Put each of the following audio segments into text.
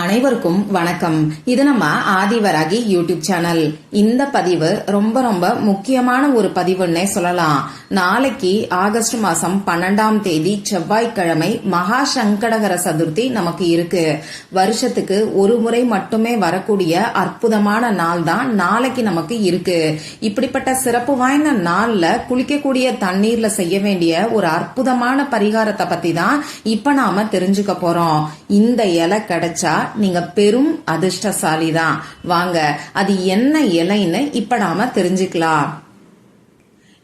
அனைவருக்கும் வணக்கம். இது நம்ம ஆதிவராகி யூடியூப் சேனல். இந்த பதிவு ரொம்ப ரொம்ப முக்கியமான ஒரு பதிவுன்னே சொல்லலாம். நாளைக்கு ஆகஸ்ட் மாசம் பன்னெண்டாம் தேதி செவ்வாய்க்கிழமை மகா சங்கடகர சதுர்த்தி நமக்கு இருக்கு. வருஷத்துக்கு ஒரு முறை மட்டுமே வரக்கூடிய அற்புதமான நாள் தான் நாளைக்கு நமக்கு இருக்கு. இப்படிப்பட்ட சிறப்பு வாய்ந்த நாள்ல குளிக்கக்கூடிய தண்ணீர்ல செய்ய வேண்டிய ஒரு அற்புதமான பரிகாரத்தை பத்தி தான் இப்ப நாம தெரிஞ்சுக்க போறோம். இந்த இலை கிடைச்சா நீங்க பெரும் அதிர்ஷ்டசாலி தான் வாங்க அது என்ன இலைன்னு இப்ப நாம தெரிஞ்சுக்கலாம்.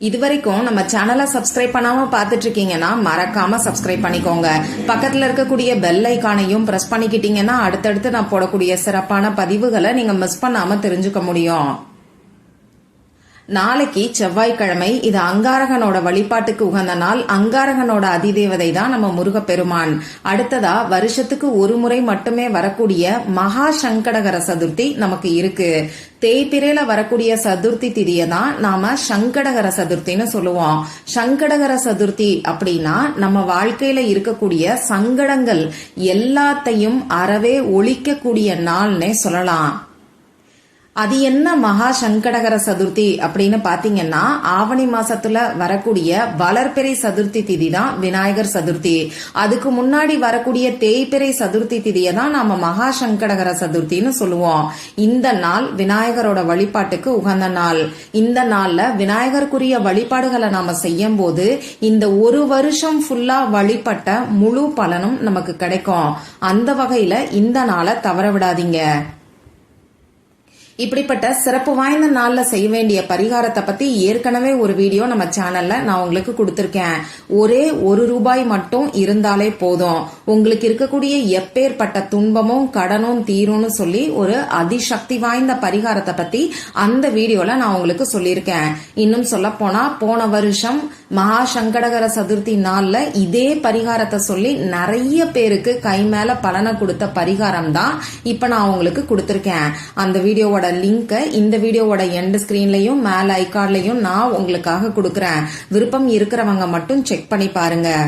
இதுவரைக்கும் நம்ம சேனலை சப்ஸ்கிரைப் பண்ணாம பாத்துட்டு இருக்கீங்கன்னா மறக்காம சப்ஸ்கிரைப் பண்ணிக்கோங்க. பக்கத்துல இருக்கக்கூடிய பெல் ஐக்கானையும் பிரஸ் பண்ணிக்கிட்டீங்கன்னா அடுத்தடுத்து நான் போடக்கூடிய சிறப்பான பதிவுகளை நீங்க மிஸ் பண்ணாம தெரிஞ்சுக்க முடியும். நாளைக்கு செவ்வாய்க்கிழமை இது அங்காரகனோட வழிபாட்டுக்கு உகந்த நாள். அங்காரகனோட அதிதேவதை தான் நம்ம முருகப்பெருமான். அடுத்ததா வருஷத்துக்கு ஒரு முறை மட்டுமே வரக்கூடிய மகா சங்கடகர சதுர்த்தி நமக்கு இருக்கு. தேய்பிரையில வரக்கூடிய சதுர்த்தி திதியை தான் நாம சங்கடகர சதுர்த்தின்னு சொல்லுவோம். சங்கடகர சதுர்த்தி அப்படின்னா நம்ம வாழ்க்கையில இருக்கக்கூடிய சங்கடங்கள் எல்லாத்தையும் அறவே ஒழிக்கக்கூடிய நாள்னே சொல்லலாம். அது என்ன மகா சங்கடகர சதுர்த்தி அப்படின்னு பாத்தீங்கன்னா ஆவணி மாசத்துல வரக்கூடிய வளர்பிறை சதுர்த்தி திதி தான் விநாயகர் சதுர்த்தி. அதுக்கு முன்னாடி வரக்கூடிய தேய்பிறை சதுர்த்தி திதியை தான் நாம மகா சங்கடகர சதுர்த்தின்னு சொல்லுவோம். இந்த நாள் விநாயகரோட வழிபாட்டுக்கு உகந்த நாள். இந்த நாள்ல விநாயகருக்குரிய வழிபாடுகளை நாம செய்யும் போது இந்த ஒரு வருஷம் ஃபுல்லா வழிபட்ட முழு பலனும் நமக்கு கிடைக்கும். அந்த வகையில இந்த நாளை தவற விடாதீங்க. இப்படிப்பட்ட சிறப்பு வாய்ந்த நாள்ல செய்ய வேண்டிய பரிகாரத்தை பத்தி ஏற்கனவே ஒரு வீடியோ நம்ம சேனல்ல நான் உங்களுக்கு கொடுத்திருக்கேன். ஒரே ஒரு ரூபாய் மட்டும் இருந்தாலே போதும். உங்களுக்கு இருக்கக்கூடிய எப்பேற்பட்ட துன்பமும் கடனும் தீரும்னு சொல்லி ஒரு அதிசக்தி வாய்ந்த பரிகாரத்தை பத்தி அந்த வீடியோல நான் உங்களுக்கு சொல்லியிருக்கேன். இன்னும் சொல்ல போனா போன வருஷம் மகா சங்கடகர சதுர்த்தி நாள்ல இதே பரிகாரத்தை சொல்லி நிறைய பேருக்கு கை மேல பலனை கொடுத்த பரிகாரம் தான் இப்ப நான் உங்களுக்கு கொடுத்திருக்கேன். அந்த வீடியோவோட லிங்கை இந்த வீடியோவோட எண்ட் ஸ்கிரீன்லயும் மேல ஐகார்ட்லையும் நான் உங்களுக்காக கொடுக்குறேன். விருப்பம் இருக்கிறவங்க மட்டும் செக் பண்ணி பாருங்க.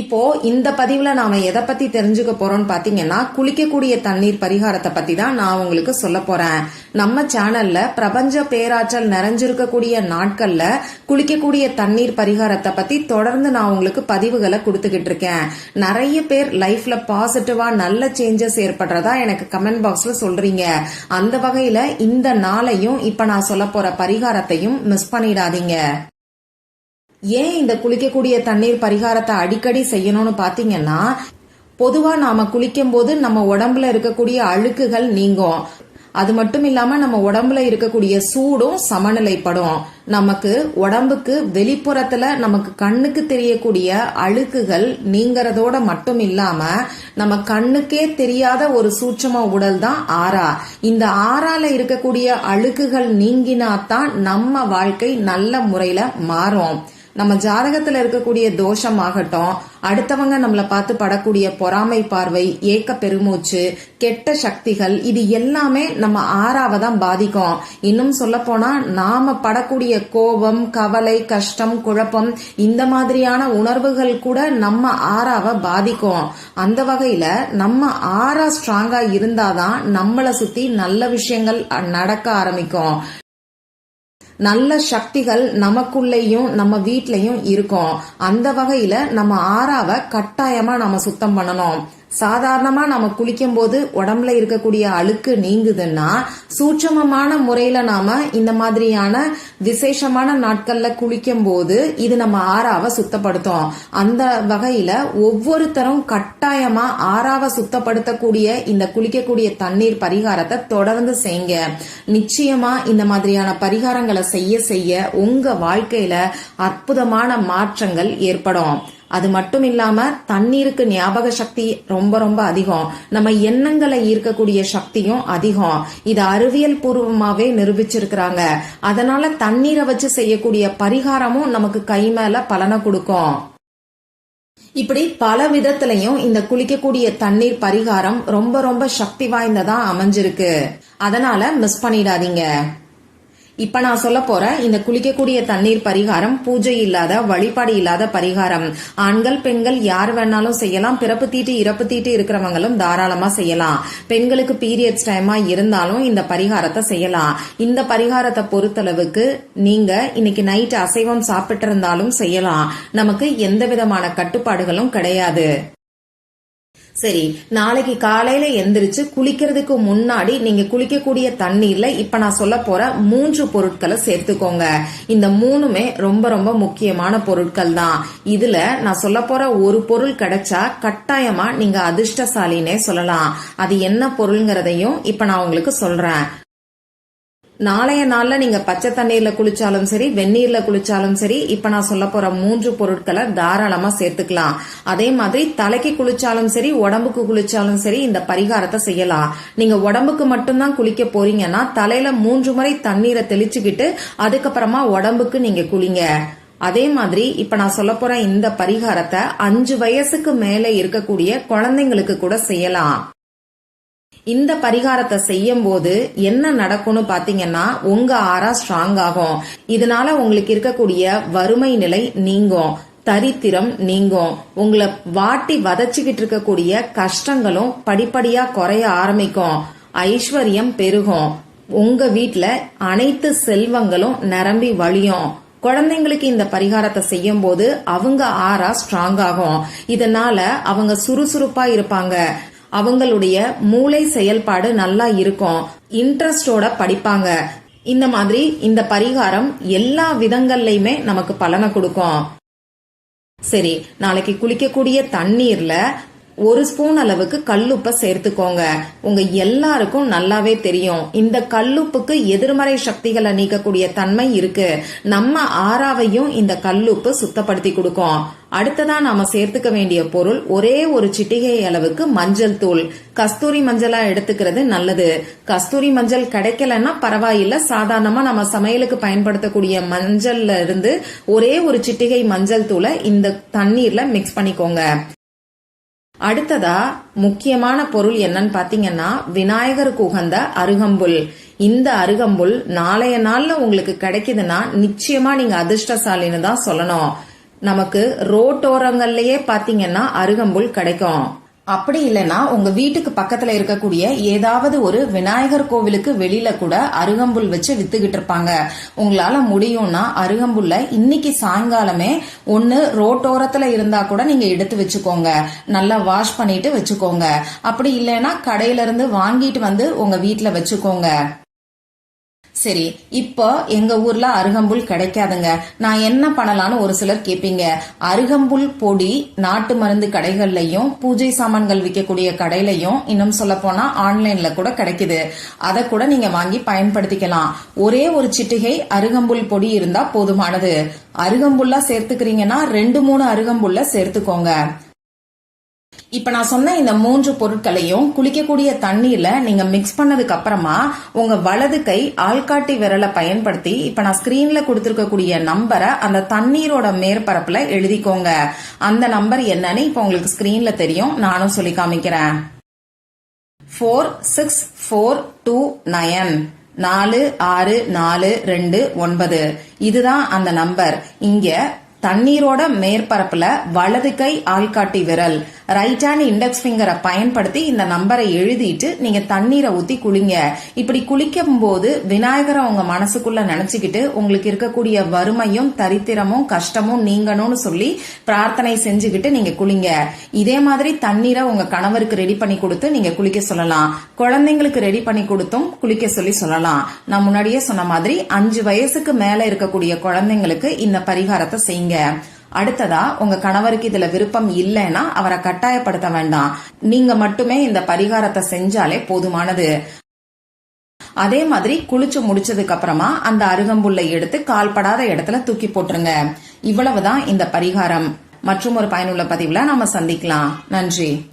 இப்போ இந்த பதிவுல நாம எதை பத்தி தெரிஞ்சுக்க போறோம்னு பாத்தீங்கன்னா குளிக்கக்கூடிய தண்ணீர் பரிகாரத்தை பத்தி தான் நான் உங்களுக்கு சொல்ல போறேன். நம்ம சேனல்ல பிரபஞ்ச பேராற்றல் நிறைஞ்சிருக்கக்கூடிய நாட்கள்ல குளிக்கக்கூடிய தண்ணீர் பரிகாரத்தை பத்தி தொடர்ந்து நான் உங்களுக்கு பதிவுகளை கொடுத்துக்கிட்டு இருக்கேன். நிறைய பேர் லைஃப்ல பாசிட்டிவா நல்ல சேஞ்சஸ் ஏற்படுறதா எனக்கு கமெண்ட் பாக்ஸ்ல சொல்றீங்க. அந்த வகையில இந்த நாளையும் இப்ப நான் சொல்ல போற பரிகாரத்தையும் மிஸ் பண்ணிடாதீங்க. ஏன் இந்த குளிக்கக்கூடிய தண்ணீர் பரிகாரத்தை அடிக்கடி செய்யணும்னு பாத்தீங்கன்னா பொதுவா நாம குளிக்கும் போது நம்ம உடம்புல இருக்கக்கூடிய அழுக்குகள் நீங்கும். அது மட்டும் இல்லாம நம்ம உடம்புல இருக்கக்கூடிய சூடும் சமநிலைப்படும். நமக்கு உடம்புக்கு வெளிப்புறத்துல நமக்கு கண்ணுக்கு தெரியக்கூடிய அழுக்குகள் நீங்கிறதோட மட்டும் இல்லாம நம்ம கண்ணுக்கே தெரியாத ஒரு சூட்சம உடல் தான் ஆறா. இந்த ஆறால இருக்கக்கூடிய அழுக்குகள் நீங்கினாதான் நம்ம வாழ்க்கை நல்ல முறையில மாறும். நம்ம ஜாதகத்துல இருக்கக்கூடிய தோஷம் ஆகட்டும் அடுத்தவங்க நம்மளை பார்த்து படக்கூடிய பொறாமை பார்வை ஏக்க பெருமூச்சு கெட்ட சக்திகள் இது எல்லாமே நம்ம ஆறாவை தான் பாதிக்கும். இன்னும் சொல்ல போனா நாம படக்கூடிய கோபம் கவலை கஷ்டம் குழப்பம் இந்த மாதிரியான உணர்வுகள் கூட நம்ம ஆறாவை பாதிக்கும். அந்த வகையில நம்ம ஆறா ஸ்ட்ராங்கா இருந்தாதான் நம்மளை சுத்தி நல்ல விஷயங்கள் நடக்க ஆரம்பிக்கும். நல்ல சக்திகள் நமக்குள்ளேயும் நம்ம வீட்லயும் இருக்கும். அந்த வகையில நம்ம ஆறாவை கட்டாயமா நம்ம சுத்தம் பண்ணணும். சாதாரணமாக நம்ம குளிக்கும் போது உடம்புல இருக்கக்கூடிய அழுக்கு நீங்குதுன்னா சூட்சமமான முறையில் நாம இந்த மாதிரியான விசேஷமான நாட்களில் குளிக்கும் போது இது நம்ம ஆறாவை சுத்தப்படுத்தும். அந்த வகையில் ஒவ்வொருத்தரும் கட்டாயமாக ஆறாவை சுத்தப்படுத்தக்கூடிய இந்த குளிக்கக்கூடிய தண்ணீர் பரிகாரத்தை தொடர்ந்து செய்யுங்க. நிச்சயமாக இந்த மாதிரியான பரிகாரங்களை செய்ய செய்ய உங்கள் வாழ்க்கையில் அற்புதமான மாற்றங்கள் ஏற்படும். அது மட்டும் இல்லாம தண்ணீருக்கு ஞாபக சக்தி ரொம்ப ரொம்ப அதிகம். நம்ம எண்ணங்களை ஈர்க்கக்கூடிய சக்தியும் அதிகம். இது அறிவியல் பூர்வமாவே நிரூபிச்சிருக்கிறாங்க. அதனால தண்ணீரை வச்சு செய்யக்கூடிய பரிகாரமும் நமக்கு கை மேல பலனை கொடுக்கும். இப்படி பல விதத்திலையும் இந்த குளிக்கக்கூடிய தண்ணீர் பரிகாரம் ரொம்ப ரொம்ப சக்தி வாய்ந்ததா அமைஞ்சிருக்கு. அதனால மிஸ் பண்ணிடாதீங்க. இப்ப நான் சொல்ல போற இந்த குளிக்கக்கூடிய தண்ணீர் பரிகாரம் பூஜை இல்லாத வழிபாடு இல்லாத பரிகாரம். ஆண்கள் பெண்கள் யார் வேணாலும் செய்யலாம். பிறப்பு தீட்டு இறப்பு தீட்டு இருக்கிறவங்களும் தாராளமா செய்யலாம். பெண்களுக்கு பீரியட்ஸ் டைமா இருந்தாலும் இந்த பரிகாரத்தை செய்யலாம். இந்த பரிகாரத்தை பொறுத்தளவுக்கு நீங்க இன்னைக்கு நைட் அசைவம் சாப்பிட்டு இருந்தாலும் செய்யலாம். நமக்கு எந்த விதமான கட்டுப்பாடுகளும் கிடையாது. சரி நாளைக்கு காலையில எந்திரிச்சு குளிக்கிறதுக்கு முன்னாடி நீங்க குளிக்கக்கூடிய தண்ணீர்ல இப்ப நான் சொல்ல போற மூன்று பொருட்களை சேர்த்துக்கோங்க. இந்த மூணுமே ரொம்ப ரொம்ப முக்கியமான பொருட்கள் தான். இதுல நான் சொல்ல போற ஒரு பொருள் கிடைச்சா கட்டாயமா நீங்க அதிர்ஷ்டசாலினே சொல்லலாம். அது என்ன பொருள்ங்கிறதையும் இப்ப நான் உங்களுக்கு சொல்றேன். நாளைய நாள்ல நீங்க பச்சை தண்ணீர்ல குளிச்சாலும் சரி வெந்நீர்ல குளிச்சாலும் சரி இப்ப நான் சொல்ல போற மூன்று பொருட்களை தாராளமா சேர்த்துக்கலாம். அதே மாதிரி தலைக்கு குளிச்சாலும் சரி உடம்புக்கு குளிச்சாலும் சரி இந்த பரிகாரத்தை செய்யலாம். நீங்க உடம்புக்கு மட்டும்தான் குளிக்க போறீங்கன்னா தலையில மூன்று முறை தண்ணீரை தெளிச்சுக்கிட்டு அதுக்கப்புறமா உடம்புக்கு நீங்க குளிங்க. அதே மாதிரி இப்ப நான் சொல்ல போற இந்த பரிகாரத்தை அஞ்சு வயசுக்கு மேல இருக்கக்கூடிய குழந்தைங்களுக்கு கூட செய்யலாம். இந்த பரிகாரத்தை செய்யும் போது என்ன நடக்கும்னு பாத்தீங்கன்னா உங்க ஆறா ஸ்ட்ராங் ஆகும். இதனால உங்களுக்கு இருக்கக்கூடிய வறுமை நிலை நீங்கும். தரித்திரம் நீங்கும். உங்களை வாட்டி வதச்சிக்கிட்டு இருக்கக்கூடிய கஷ்டங்களும் படிப்படியா குறைய ஆரம்பிக்கும். ஐஸ்வர்யம் பெருகும். உங்க வீட்டுல அனைத்து செல்வங்களும் நிரம்பி வழியும். குழந்தைங்களுக்கு இந்த பரிகாரத்தை செய்யும் போது அவங்க ஆறா ஸ்ட்ராங் ஆகும். இதனால அவங்க சுறுசுறுப்பா இருப்பாங்க. அவங்களுடைய மூளை செயல்பாடு நல்லா இருக்கும். இன்ட்ரெஸ்டோட படிப்பாங்க. இந்த மாதிரி இந்த பரிகாரம் எல்லா விதங்கள்லயுமே நமக்கு பலனை கொடுக்கும். சரி நாளைக்கு குளிக்கக்கூடிய தண்ணீர்ல ஒரு ஸ்பூன் அளவுக்கு கல்லுப்பை சேர்த்துக்கோங்க. உங்க எல்லாருக்கும் நல்லாவே தெரியும். இந்த கல்லுப்புக்கு எதிர்மறை சக்திகளை நீக்கக்கூடிய தன்மை இருக்கு. நம்ம ஆறாவையும் இந்த கல்லுப்பு சுத்தப்படுத்தி கொடுக்கும். அடுத்ததா நாம சேர்த்துக்க வேண்டிய பொருள் ஒரே ஒரு சிட்டிகை அளவுக்கு மஞ்சள் தூள். கஸ்தூரி மஞ்சளா எடுத்துக்கிறது நல்லது. கஸ்தூரி மஞ்சள் கிடைக்கலன்னா பரவாயில்ல. சாதாரணமா நம்ம சமையலுக்கு பயன்படுத்தக்கூடிய மஞ்சள்ல இருந்து ஒரே ஒரு சிட்டிகை மஞ்சள் தூளை இந்த தண்ணீர்ல மிக்ஸ் பண்ணிக்கோங்க. அடுத்ததா முக்கியமான பொருள் என்னன்னு பாத்தீங்கன்னா விநாயகருக்கு உகந்த அருகம்புல். இந்த அருகம்புல் நாளைய நாள்ல உங்களுக்கு கிடைக்குதுன்னா நிச்சயமா நீங்க அதிர்ஷ்டசாலின்னு தான் சொல்லணும். நமக்கு ரோட்டோரங்கள்லயே பாத்தீங்கன்னா அருகம்புல் கிடைக்கும். அப்படி இல்லைன்னா உங்க வீட்டுக்கு பக்கத்துல இருக்கக்கூடிய ஏதாவது ஒரு விநாயகர் கோவிலுக்கு வெளியில கூட அருகம்புல் வச்சு வித்துக்கிட்டு இருப்பாங்க. உங்களால முடியும்னா அருகம்புல்ல இன்னைக்கு சாயங்காலமே ஒன்னு ரோட்டோரத்துல இருந்தா கூட நீங்க எடுத்து வச்சுக்கோங்க. நல்லா வாஷ் பண்ணிட்டு வச்சுக்கோங்க. அப்படி இல்லைன்னா கடையில இருந்து வாங்கிட்டு வந்து உங்க வீட்டுல வச்சுக்கோங்க. சரி இப்போ எங்க ஊர்ல அருகம்புல் கிடைக்காதுங்க. நான் என்ன பண்ணலாம்னு ஒரு சிலர் கேட்பீங்க அருகம்புல் பொடி நாட்டு மருந்து கடைகள்லயும் பூஜை சாமான்கள் விற்கக்கூடிய கடையிலையும் இன்னும் சொல்ல போனா ஆன்லைன்ல கூட கிடைக்குது. அதை கூட நீங்க வாங்கி பயன்படுத்திக்கலாம். ஒரே ஒரு சிட்டிகை அருகம்புல் பொடி இருந்தா போதுமானது. அருகம்புல்லா சேர்த்துக்கிறீங்கன்னா ரெண்டு மூணு அருகம்புல்ல சேர்த்துக்கோங்க. இப்ப நான் சொன்ன இந்த மூன்று பொருட்களையும் குளிக்கக்கூடிய தண்ணீர்ல நீங்க மிக்ஸ் பண்ணதுக்கு அப்புறமா உங்க வலது கை ஆள்காட்டி விரலை பயன்படுத்தி இப்ப நான் ஸ்கிரீன்ல கொடுத்திருக்கக்கூடிய நம்பரை அந்த தண்ணீரோட மேற்பரப்புல எழுதிக்கோங்க. அந்த நம்பர் என்னன்னு இப்ப உங்களுக்கு ஸ்கிரீன்ல தெரியும். நானும் சொல்லி காமிக்கிறேன். Four six four two nine நாலு ஆறு நாலு ரெண்டு ஒன்பது. இதுதான் அந்த நம்பர் இங்க தண்ணீரோட மேற்பரப்புல வலது கை ஆள்காட்டி விரல். ரைட் ஹேண்ட் இண்டெக்ஸ் ஃபிங்கரை பயன்படுத்தி இந்த நம்பரை எழுதிட்டு நீங்க தண்ணீரை ஊத்தி குளிங்க. இப்படி குளிக்கும் போது விநாயகரை உங்க மனசுக்குள்ள நினைச்சுக்கிட்டு உங்களுக்கு இருக்கக்கூடிய வறுமையும் தரித்திரமும் கஷ்டமும் நீங்கணும்னு சொல்லி பிரார்த்தனை செஞ்சுக்கிட்டு நீங்க குளிங்க. இதே மாதிரி தண்ணீரை உங்க கணவருக்கு ரெடி பண்ணி கொடுத்து நீங்க குளிக்க சொல்லலாம். குழந்தைங்களுக்கு ரெடி பண்ணி கொடுத்தும் குளிக்க சொல்லி சொல்லலாம். நான் முன்னாடியே சொன்ன மாதிரி அஞ்சு வயசுக்கு மேல இருக்கக்கூடிய குழந்தைங்களுக்கு இந்த பரிகாரத்தை செய்யுங்க. அடுத்ததா உங்க கணவருக்கு இதுல விருப்பம் இல்லைன்னா அவரை கட்டாயப்படுத்த வேண்டாம். நீங்க மட்டுமே இந்த பரிகாரத்தை செஞ்சாலே போதுமானது. அதே மாதிரி குளிச்சு முடிச்சதுக்கு அப்புறமா அந்த அருகம்புல்லை எடுத்து கால்படாத இடத்துல தூக்கி போட்டுருங்க. இவ்வளவுதான் இந்த பரிகாரம். மற்றும் ஒரு பயனுள்ள பதிவுல நாம சந்திக்கலாம். நன்றி.